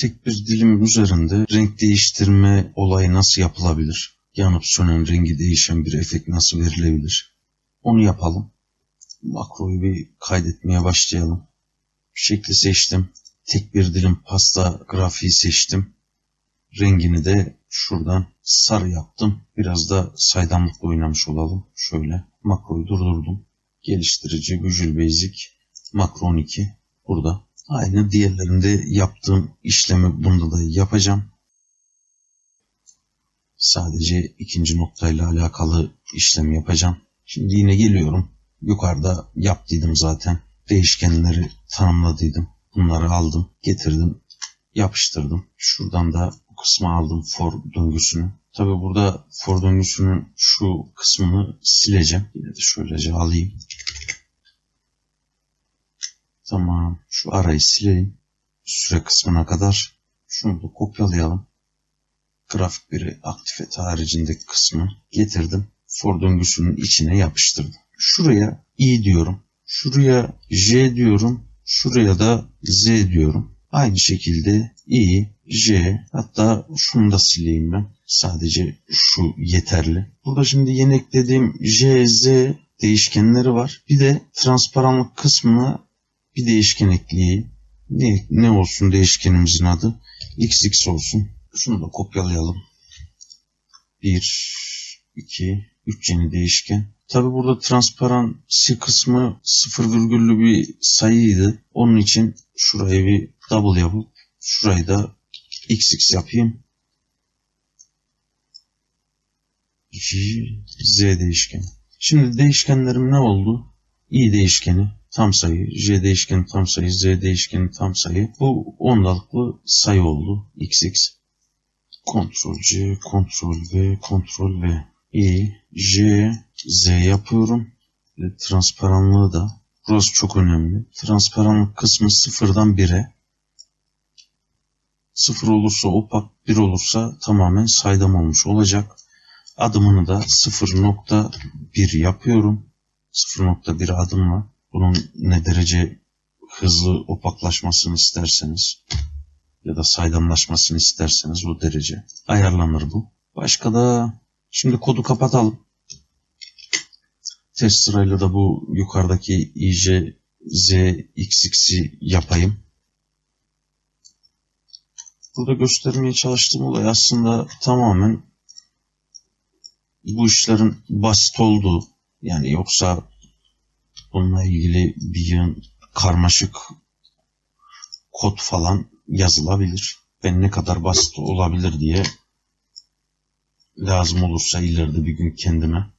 tek bir dilim üzerinde renk değiştirme olayı nasıl yapılabilir? Yanıp sönen rengi değişen bir efekt nasıl verilebilir? Onu yapalım. Makroyu bir kaydetmeye başlayalım. Şekli seçtim. Tek bir dilim pasta grafiği seçtim. Rengini de şuradan sarı yaptım. Biraz da saydamlıkla oynamış olalım. Şöyle makroyu durdurdum. Geliştirici Visual Basic Makro 12 burada. Aynı diğerlerinde yaptığım işlemi bunda da yapacağım. Sadece ikinci noktayla alakalı işlem yapacağım. Şimdi yine geliyorum. Yukarıda yaptıydım zaten. Değişkenleri tanımladıydım. Bunları aldım, getirdim, yapıştırdım. Şuradan da bu kısmı aldım for döngüsünü. Tabi burada for döngüsünün şu kısmını sileceğim. Yine de şöylece alayım. Tamam. Şu arayı sileyim. Süre kısmına kadar. Şunu da kopyalayalım. Grafik biri aktif et haricindeki kısmı getirdim. For döngüsünün içine yapıştırdım. Şuraya i diyorum. Şuraya j diyorum. Şuraya da z diyorum. Aynı şekilde i, j hatta şunu da sileyim ben. Sadece şu yeterli. Burada şimdi yeni eklediğim j, z değişkenleri var. Bir de transparanlık kısmına bir değişken ekleyeyim. Ne, ne olsun değişkenimizin adı? xx olsun. Şunu da kopyalayalım. 1, 2, 3 yeni değişken. Tabi burada transparansi kısmı sıfır virgüllü bir sayıydı. Onun için şurayı bir double yapıp şurayı da xx yapayım. z değişkeni. Şimdi değişkenlerim ne oldu? i değişkeni tam sayı, j değişkeni tam sayı, z değişkeni tam sayı. Bu ondalıklı sayı oldu. xx. Ctrl C, Ctrl V, Ctrl V. I, J, Z yapıyorum. Ve transparanlığı da. Burası çok önemli. Transparanlık kısmı sıfırdan 1'e. Sıfır olursa opak, 1 olursa tamamen saydam olmuş olacak. Adımını da 0.1 yapıyorum. 0.1 adımla. Bunun ne derece hızlı opaklaşmasını isterseniz ya da saydamlaşmasını isterseniz o derece ayarlanır bu. Başka da şimdi kodu kapatalım. Test sırayla da bu yukarıdaki IJ Z XX'i yapayım. Burada göstermeye çalıştığım olay aslında tamamen bu işlerin basit olduğu yani yoksa bununla ilgili bir yığın karmaşık kod falan yazılabilir. Ben ne kadar basit olabilir diye lazım olursa ileride bir gün kendime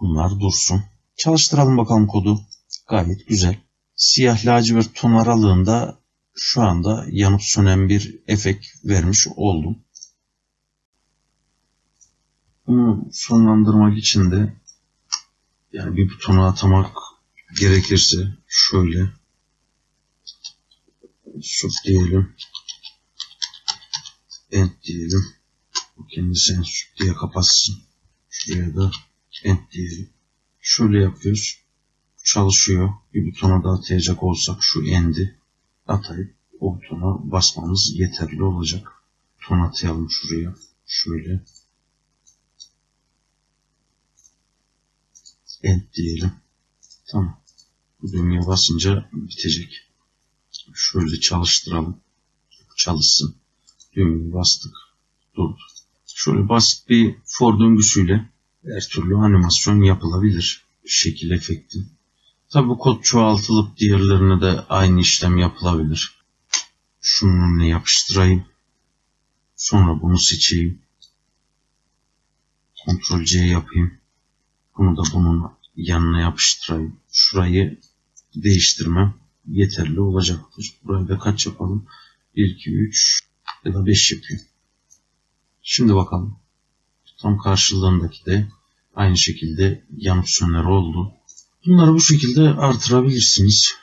bunlar dursun. Çalıştıralım bakalım kodu. Gayet güzel. Siyah lacivert ton aralığında şu anda yanıp sönen bir efekt vermiş oldum. Bunu sonlandırmak için de yani bir butona atamak gerekirse şöyle sub diyelim. End diyelim. Bu kendisi en sub diye kapatsın. Şuraya da end diyelim. Şöyle yapıyoruz. Çalışıyor. Bir butona da atayacak olsak şu end'i atayıp o butona basmamız yeterli olacak. Buton atayalım şuraya. Şöyle. End diyelim. Tamam düğmeye basınca bitecek şöyle çalıştıralım. Çalışsın. Düğmeye bastık. Durdu. Şöyle basit bir for döngüsüyle her türlü animasyon yapılabilir. Şekil efekti. Tabi bu kod çoğaltılıp diğerlerine de aynı işlem yapılabilir. Şunun önüne yapıştırayım. Sonra bunu seçeyim. Ctrl C yapayım. Bunu da bunun yanına yapıştırayım. Şurayı değiştirmem yeterli olacaktır. Buraya da kaç yapalım? 1, 2, 3 ya da 5 yapayım. Şimdi bakalım. Tam karşılığındaki de aynı şekilde yanıp söner oldu. Bunları bu şekilde artırabilirsiniz.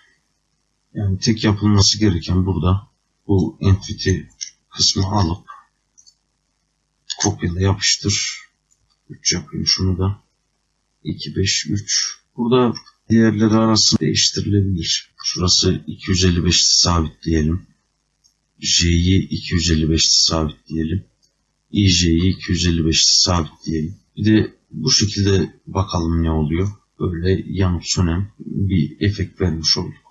Yani tek yapılması gereken burada bu entity kısmı alıp kopyala yapıştır. 3 yapayım şunu da. 2, 5, 3. Burada diğerleri arasında değiştirilebilir. Şurası 255 sabit diyelim. J'yi 255 sabit diyelim. IJ'yi 255 sabit diyelim. Bir de bu şekilde bakalım ne oluyor. Böyle yanıp sönen bir efekt vermiş olduk.